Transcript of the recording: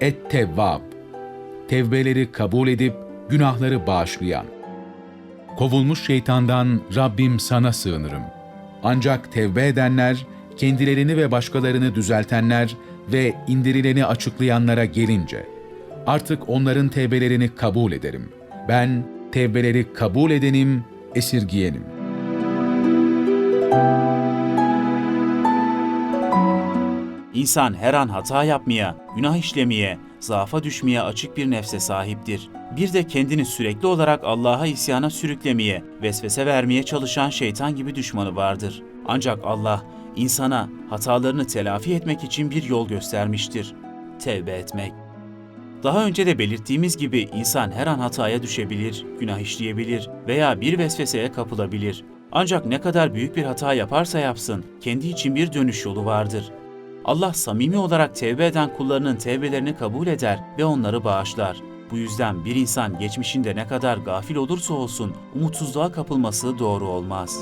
Et-Tevvab, tevbeleri kabul edip günahları bağışlayan. Kovulmuş şeytandan Rabbim sana sığınırım. Ancak tevbe edenler, kendilerini ve başkalarını düzeltenler ve indirileni açıklayanlara gelince, artık onların tevbelerini kabul ederim. Ben tevbeleri kabul edenim, esirgiyenim. İnsan her an hata yapmaya, günah işlemeye, zaafa düşmeye açık bir nefse sahiptir. Bir de kendini sürekli olarak Allah'a isyana sürüklemeye, vesvese vermeye çalışan şeytan gibi düşmanı vardır. Ancak Allah, insana hatalarını telafi etmek için bir yol göstermiştir. Tevbe etmek. Daha önce de belirttiğimiz gibi insan her an hataya düşebilir, günah işleyebilir veya bir vesveseye kapılabilir. Ancak ne kadar büyük bir hata yaparsa yapsın, kendi için bir dönüş yolu vardır. Allah samimi olarak tevbe eden kullarının tevbelerini kabul eder ve onları bağışlar. Bu yüzden bir insan geçmişinde ne kadar gafil olursa olsun umutsuzluğa kapılması doğru olmaz.